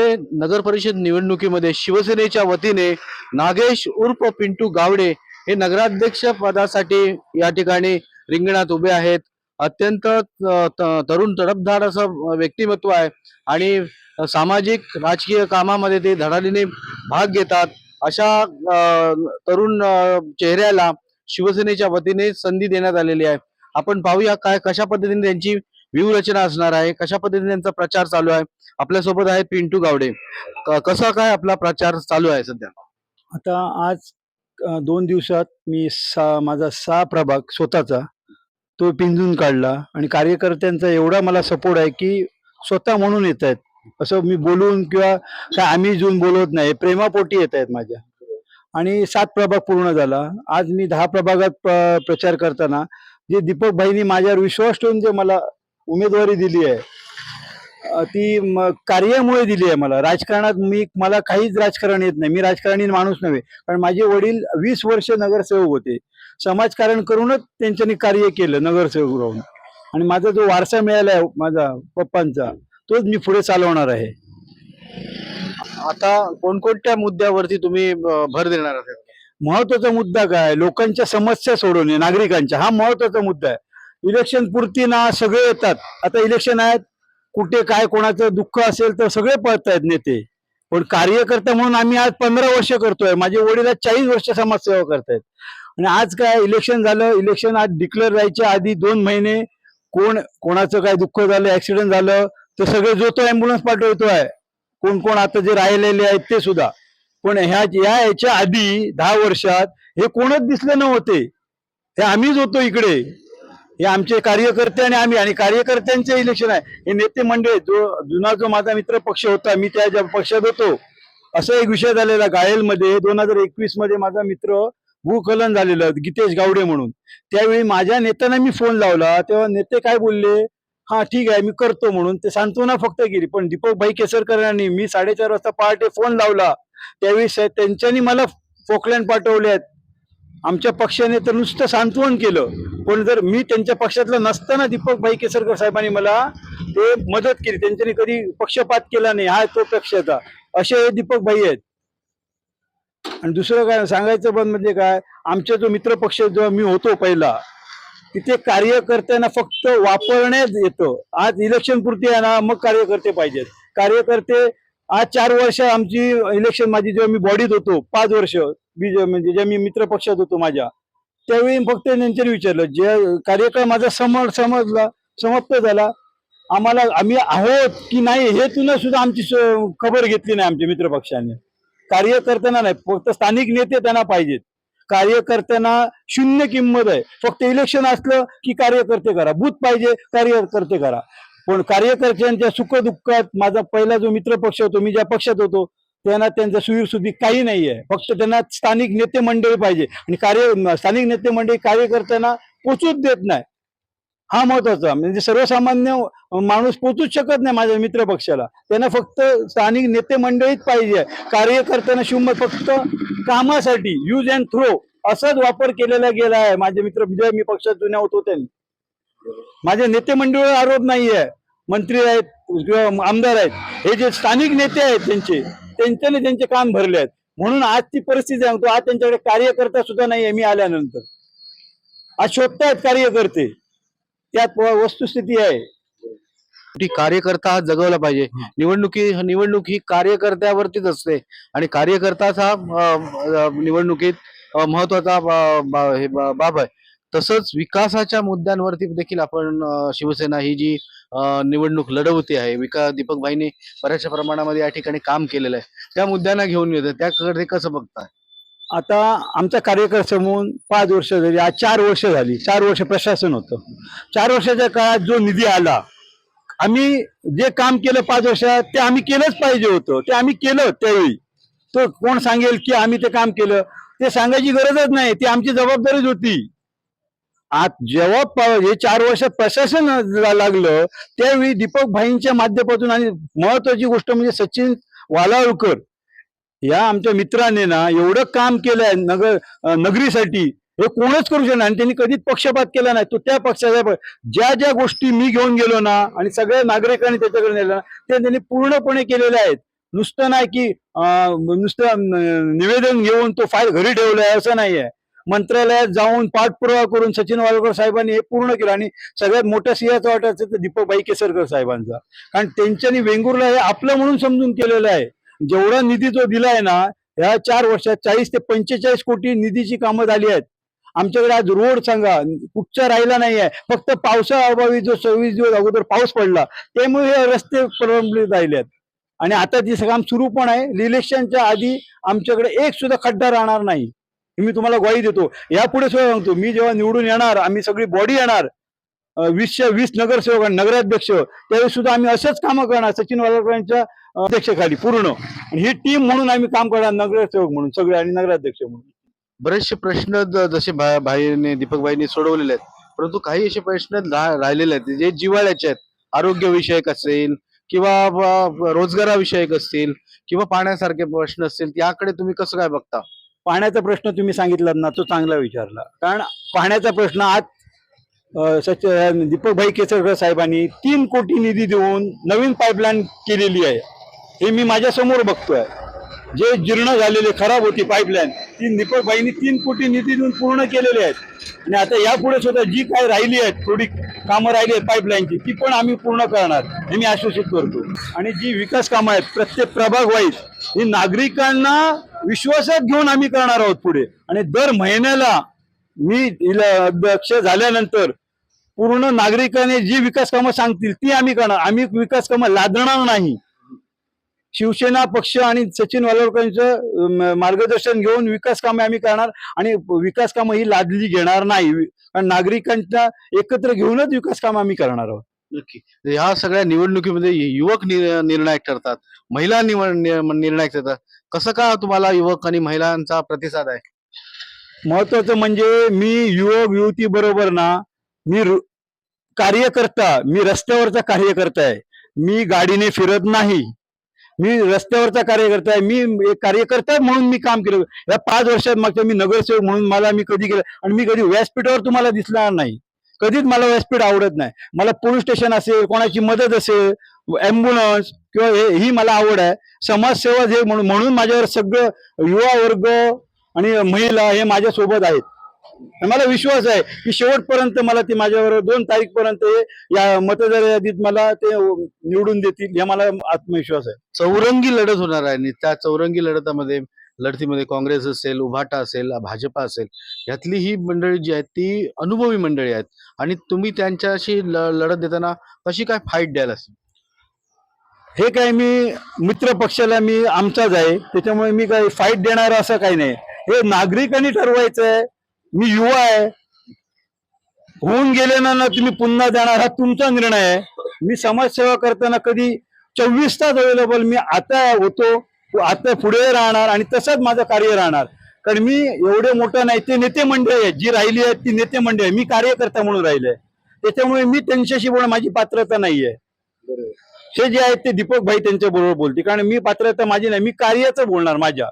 गुर्ले नगर परिषद निवडणुकीमध्ये शिवसेनेच्या वतीने नागेश उर्फ पिंटू गावडे हे नगराध्यक्ष पदासाठी या ठिकाणी रिंगणात उभे आहेत. अत्यंत त- तरुण तडफदार असं व्यक्तिमत्व आहे आणि सामाजिक राजकीय कामामध्ये ते धडाडीने भाग घेतात. अशा तरुण चेहऱ्याला शिवसेनेच्या वतीने संधी देण्यात आलेली आहे. आपण पाहूया काय कशा पद्धतीने त्यांची व्यूहरचना असणार आहे कशा पद्धतीने त्यांचा प्रचार चालू आहे आपल्यासोबत आहेत पिंटू गावडे. कसा काय आपला प्रचार चालू आहे सध्या? आता आज दोन दिवसात मी सा माझा सहा प्रभाग स्वतःचा तो पिंजून काढला आणि कार्यकर्त्यांचा एवढा मला सपोर्ट आहे की स्वतः म्हणून येत आहेत. असं मी बोलून किंवा काय आम्ही जून बोलवत नाही प्रेमापोटी येत आहेत माझ्या. आणि सात प्रभाग पूर्ण झाला. आज मी दहा प्रभागात प्रचार करताना जे दीपक भाईनी माझ्यावर विश्वास ठेवून जे मला उमेदवारी दिली आहे. ती कार्यामुळे दिली आहे मला. राजकारणात मी मला काहीच राजकारण येत नाही. मी राजकारणी माणूस नव्हे. कारण माझे वडील वीस वर्ष नगरसेवक होते. समाजकारण करूनच त्यांच्यानी कार्य केलं नगरसेवक राहून आणि माझा जो वारसा मिळाला आहे माझा पप्पांचा तोच मी पुढे चालवणार आहे. आता कोणकोणत्या मुद्द्यावरती तुम्ही भर देणार आहात? महत्त्वाचा मुद्दा काय? लोकांच्या समस्या सोडवणे नागरिकांच्या. हा महत्त्वाचा मुद्दा आहे. इलेक्शन पुरती ना सगळे येतात. आता इलेक्शन आहेत. कुठे काय कोणाचं दुःख असेल तर सगळे पळतायत नेते. पण कार्यकर्ता म्हणून आम्ही आज पंधरा वर्ष करतोय. माझे वडील आज चाळीस वर्ष समाजसेवा करतायत. आणि आज काय इलेक्शन झालं इलेक्शन आज डिक्लेअर व्हायच्या आधी दोन महिने कोण कोणाचं काय दुःख झालं ऍक्सिडेंट झालं तर सगळे जो तो अँब्युलन्स पाठवतोय. कोण कोण आता जे राहिलेले आहेत ते सुद्धा. पण ह्या या याच्या आधी दहा वर्षात हे कोणच दिसले नव्हते. हे आम्हीच होतो इकडे. हे आमचे कार्यकर्ते आणि आम्ही आणि कार्यकर्त्यांचे इलेक्शन आहे. हे नेते मंडळ जो जुना जो माझा मित्र पक्ष होता मी त्या ज्या पक्षात होतो असा एक विषय झालेला गायलमध्ये दोन हजार एकवीसमध्ये माझा मित्र भूकलन झालेलं गीतेश गावडे म्हणून. त्यावेळी माझ्या नेत्यांना मी फोन लावला. तेव्हा नेते काय बोलले? हा ठीक आहे मी करतो म्हणून. ते सांत्वना फक्त केली पण दीपक भाई केसरकर यांनी मी साडेचार वाजता पहाटे फोन लावला. त्यावेळी त्यांच्यानी मला फोकलँड पाठवले आहेत आमच्या पक्षाने तर नुसतं सांत्वन केलं. पण जर मी त्यांच्या पक्षातला नसताना दीपक भाई केसरकर साहेबांनी मला ते मदत केली. त्यांच्यानी कधी पक्षपात केला नाही. हा तो पक्षाचा असे हे दीपक भाई आहेत. आणि दुसरं काय सांगायचं पण म्हणजे काय? आमचा जो मित्र पक्ष जो मी होतो पहिला तिथे कार्यकर्त्यांना फक्त वापरण्यात येतं. आज इलेक्शन पुरती आहे ना मग कार्यकर्ते पाहिजेत. कार्यकर्ते आज चार वर्ष आमची इलेक्शन माझी जेव्हा मी बॉडीत होतो पाच वर्ष बीज म्हणजे ज्या मी मित्र पक्षात होतो माझ्या त्यावेळी फक्त त्यांच्यानी विचारलं जे कार्यकाळ माझा सम समजला समाप्त झाला आम्हाला आम्ही आहोत की नाही हे तुला सुद्धा आमची खबर घेतली नाही आमच्या मित्र पक्षाने. कार्यकर्त्यांना नाही फक्त स्थानिक नेते त्यांना पाहिजेत. कार्यकर्त्यांना शून्य किंमत आहे. फक्त इलेक्शन असलं की कार्यकर्ते करा. बूथ पाहिजे कार्यकर्ते करा. पण कार्यकर्त्यांच्या सुखदुःखात माझा पहिला जो मित्र पक्ष होतो मी ज्या पक्षात होतो त्यांना त्यांचा सुईर सुधी काही नाही आहे फक्त त्यांना स्थानिक नेते मंडळी पाहिजे. आणि कार्य स्थानिक नेते मंडळी कार्यकर्त्यांना पोचूच देत नाही. हा महत्त्वाचा. म्हणजे सर्वसामान्य माणूस पोचूच शकत नाही माझ्या मित्र पक्षाला. त्यांना फक्त स्थानिक नेते मंडळीच पाहिजे. कार्यकर्त्यांना शिवमत फक्त कामासाठी यूज अँड थ्रो असाच वापर केलेला गेला आहे. माझे मित्र विजय मी पक्षात जुन्या होतो त्यांनी. माझे नेते मंडळीवर आरोप नाहीये. मंत्री आहेत किंवा आमदार आहेत. हे जे स्थानिक नेते आहेत त्यांचे त्यांच्याने त्यांचे काम भरले आहेत. म्हणून आज ती परिस्थिती सांगतो आज त्यांच्याकडे कार्यकर्ता सुद्धा नाहीये मी आल्यानंतर. आज शोधतायत कार्यकर्ते. त्यात वस्तुस्थिती आहे. ती कार्यकर्ता हा जगवला पाहिजे. निवडणुकी निवडणूक ही कार्यकर्त्यावरतीच असते. आणि कार्यकर्ताच हा निवडणुकीत महत्त्वाचा बाब आहे. तसंच विकासाच्या मुद्द्यांवरती देखील आपण शिवसेना ही जी निवडणूक लढवते आहे. विका दीपक भाईने बऱ्याचशा प्रमाणामध्ये या ठिकाणी काम केलेलं आहे. त्या मुद्द्यांना घेऊन येतं त्याकडे कसं बघताय? आता आमचा कार्यकर समूह पाच वर्ष झाली. आज चार वर्ष झाली. चार वर्ष प्रशासन होतं. चार वर्षाच्या काळात जो निधी आला आम्ही जे काम केलं पाच वर्षात ते आम्ही केलंच पाहिजे होतं. ते आम्ही केलं त्यावेळी. तो कोण सांगेल की आम्ही ते काम केलं? ते सांगायची गरजच नाही. ती आमची जबाबदारीच होती. आज जेव्हा हे चार वर्ष प्रशासन लागलं त्यावेळी दीपक भाईंच्या माध्यमातून आणि महत्वाची गोष्ट म्हणजे सचिन वालावकर या आमच्या मित्राने ना एवढं काम केलंय नगर नगरीसाठी हे कोणच करू शकणार आणि त्यांनी कधीच पक्षपात केला नाही. तो त्या पक्षाचा ज्या ज्या गोष्टी मी घेऊन गेलो ना आणि सगळ्या नागरिकांनी त्याच्याकडे नेलं ना ते त्यांनी पूर्णपणे केलेले आहेत. नुसतं नाही की अं, नुसतं निवेदन घेऊन तो फाईल घरी ठेवलाय असं नाहीये. मंत्रालयात जाऊन पाठपुरावा करून सचिन वालकर साहेबांनी हे पूर्ण केलं आणि सगळ्यात मोठ्या सिंहाचं वाटायचं तर दीपकबाई केसरकर साहेबांचा. कारण त्यांच्यानी वेंगुर्ला हे आपलं म्हणून समजून केलेलं आहे. जेवढा निधी जो दिलाय ना ह्या चार वर्षात चाळीस ते पंचेचाळीस कोटी निधीची कामं झाली आहेत. आमच्याकडे आज रोड सांगा कुठचा राहिला नाहीये. फक्त पावसाअभावी जो सव्वीस दिवस अगोदर पाऊस पडला त्यामुळे हे रस्ते प्रलंबित राहिले आहेत. आणि आता ते काम सुरू पण आहे इलेक्शनच्या आधी आमच्याकडे एक सुद्धा खड्डा राहणार नाही. मी तुम्हाला ग्वाही देतो. यापुढे सुद्धा सांगतो मी जेव्हा निवडून येणार आम्ही सगळी बॉडी येणार वीसच्या वीसशे वीस नगरसेवक आणि नगराध्यक्ष त्यावेळी सुद्धा आम्ही असेच कामं करणार सचिन वालकरांच्या अध्यक्षाखाली पूर्ण. आणि ही टीम म्हणून आम्ही काम करणार नगरसेवक म्हणून सगळे आणि नगराध्यक्ष म्हणून. बरेचसे प्रश्न जसे भाईने दीपकबाईंनी सोडवलेले आहेत. परंतु काही असे प्रश्न राहिलेले आहेत जे जिव्हाळ्याचे आहेत. आरोग्यविषयक असेल किंवा रोजगाराविषयक असतील किंवा पाण्यासारखे प्रश्न असतील याकडे तुम्ही कसं काय बघता? पाण्याचा प्रश्न तुम्ही सांगितलात ना तो चांगला विचारला. कारण पाण्याचा प्रश्न आज सच दीपकभाई केसरकर साहेबांनी तीन कोटी निधी देऊन नवीन पाईपलाईन केलेली आहे. हे मी माझ्यासमोर बघतोय. जे जीर्ण झालेले खराब होती पाईपलाईन ती दीपकभाईंनी तीन कोटी निधी देऊन पूर्ण केलेले आहेत. आणि आता यापुढे सुद्धा जी काय राहिली आहेत थोडी कामं राहिली आहेत पाईपलाईनची ती पण आम्ही पूर्ण करणार हे मी आश्वासित करतो. आणि जी विकास कामं आहेत प्रत्येक प्रभाग वाईज ही नागरिकांना विश्वासात घेऊन आम्ही करणार आहोत पुढे. आणि दर महिन्याला मी अध्यक्ष झाल्यानंतर पूर्ण नागरिकांनी जी विकास कामं सांगतील ती आम्ही करणार. आम्ही विकास कामं लादणार नाही. शिवसेना पक्ष आणि सचिन वालोरकरांचं मार्गदर्शन घेऊन विकास कामे आम्ही करणार आणि विकास कामं ही लादली घेणार नाही. कारण नागरिकांच्या एकत्र घेऊनच विकास कामं आम्ही करणार आहोत. नक्की. ह्या सगळ्या निवडणुकीमध्ये युवक नि- निर्णायक ठरतात. महिला निवड निर्णायक ठरतात. कसं का तुम्हाला युवक आणि महिलांचा प्रतिसाद आहे? महत्वाचं म्हणजे मी युवक युवती बरोबर ना मी कार्यकर्ता मी रस्त्यावरचा कार्यकर्ता आहे. मी गाडीने फिरत नाही. मी रस्त्यावरचा कार्यकर्ता आहे. मी एक कार्यकर्ता म्हणून मी काम केलं. या पाच वर्षात मागच्या मी नगरसेवक म्हणून मला मी कधी केलं? आणि मी कधी व्यासपीठावर तुम्हाला दिसणार नाही. कधीच मला व्यासपीठ आवडत नाही. मला पोलीस स्टेशन असेल कोणाची मदत असेल ॲम्ब्युलन्स किंवा हे ही मला आवड आहे. समाजसेवा जे म्हणून म्हणून माझ्यावर सगळं युवा वर्ग आणि महिला हे माझ्यासोबत आहेत. मला विश्वास आहे की शेवटपर्यंत मला ते माझ्यावर दोन तारीखपर्यंत या मतदार यादीत मला ते निवडून देतील हे मला आत्मविश्वास आहे. चौरंगी लढत होणार आहे आणि त्या चौरंगी लढतामध्ये लढतीमध्ये काँग्रेस असेल उभाटा असेल भाजपा असेल यातली ही मंडळी जी आहेत ती अनुभवी मंडळी आहेत. आणि तुम्ही त्यांच्याशी ल- लढत देताना कशी काय फाईट द्याल असेल? हे काय मी मित्र पक्षाला मी आमचाच आहे. त्याच्यामुळे मी काही फाईट देणार असं काही नाही. हे नागरिकांनी ठरवायचं आहे मी युवा आहे. होऊन गेले ना ना तुम्ही पुन्हा देणार हा तुमचा निर्णय आहे. मी समाजसेवा करताना कधी चोवीस तास अवेलेबल मी आता होतो. आता पुढे राहणार आणि तसंच माझं कार्य राहणार. कारण मी एवढे मोठं नाही ते नेते मंडळी आहेत. जी राहिली आहेत ती नेते मंडळी आहे मी कार्यकर्ता म्हणून राहिले त्याच्यामुळे मी त्यांच्याशी बोलणं माझी पात्रता नाहीये. हे जे आहेत ते दीपक भाई त्यांच्या बरोबर बोलते कारण मी पात्रता माझी नाही. मी कार्याचं बोलणार माझ्या.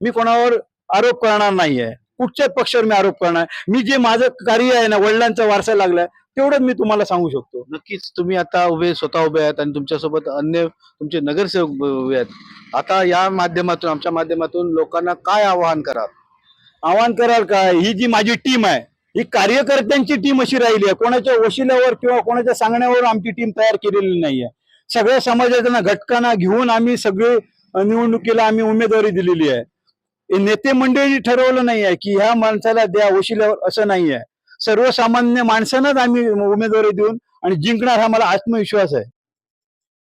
मी कोणावर आरोप करणार नाहीये. कुठच्याच पक्षावर मी आरोप करणार. मी जे माझं कार्य आहे ना वडिलांचा वारसा लागलाय तेवढंच मी तुम्हाला सांगू शकतो. नक्कीच तुम्ही आता उभे स्वतः उभे आहेत आणि तुमच्यासोबत अन्य तुमचे नगरसेवक उभे आहेत. आता या माध्यमातून आमच्या माध्यमातून लोकांना काय आवाहन करा आव्हान कराल काय ही जी माझी टीम आहे ही कार्यकर्त्यांची टीम अशी राहिली आहे. कोणाच्या वशिल्यावर किंवा कोणाच्या सांगण्यावर आमची टीम तयार केलेली नाहीये. सगळ्या समाजाच्या घटकांना घेऊन आम्ही सगळे निवडणुकीला आम्ही उमेदवारी दिलेली आहे. नेते मंडळी ठरवलं नाही आहे की ह्या माणसाला द्या वशिल्यावर असं नाही आहे सर्वसामान्य माणसांनाच आम्ही उमेदवारी देऊन आणि जिंकणार हा मला आत्मविश्वास आहे.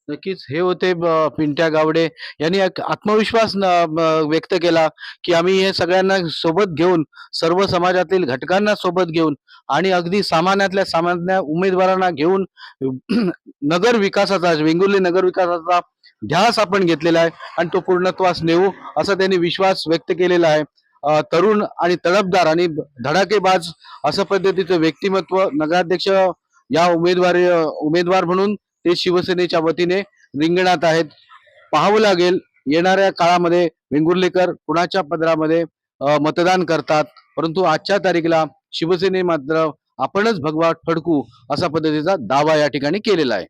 नक्कीच. हे होते ब- पिंट्या गावडे यांनी एक आत्मविश्वास न- व्यक्त केला की आम्ही हे सगळ्यांना सोबत घेऊन सर्व समाजातील घटकांना सोबत घेऊन आणि अगदी सामान्यातल्या सामान्य उमेदवारांना घेऊन नगर विकासाचा वेंगुर्ली नगर विकासाचा ध्यास आपण घेतलेला आहे आणि तो पूर्णत्वास नेऊ असा त्यांनी विश्वास व्यक्त केलेला आहे. तरुण आणि तडपदार आणि धडाकेबाज असं पद्धतीचं व्यक्तिमत्व नगराध्यक्ष या उमेदवारी उमेदवार म्हणून ते शिवसेनेच्या वतीने रिंगणात आहेत. पाहावं लागेल येणाऱ्या काळामध्ये वेंगुर्लेकर कुणाच्या पदरामध्ये मतदान करतात? परंतु आजच्या तारीखला शिवसेने मात्र आपणच भगवा फडकू असा पद्धतीचा दावा या ठिकाणी केलेला आहे.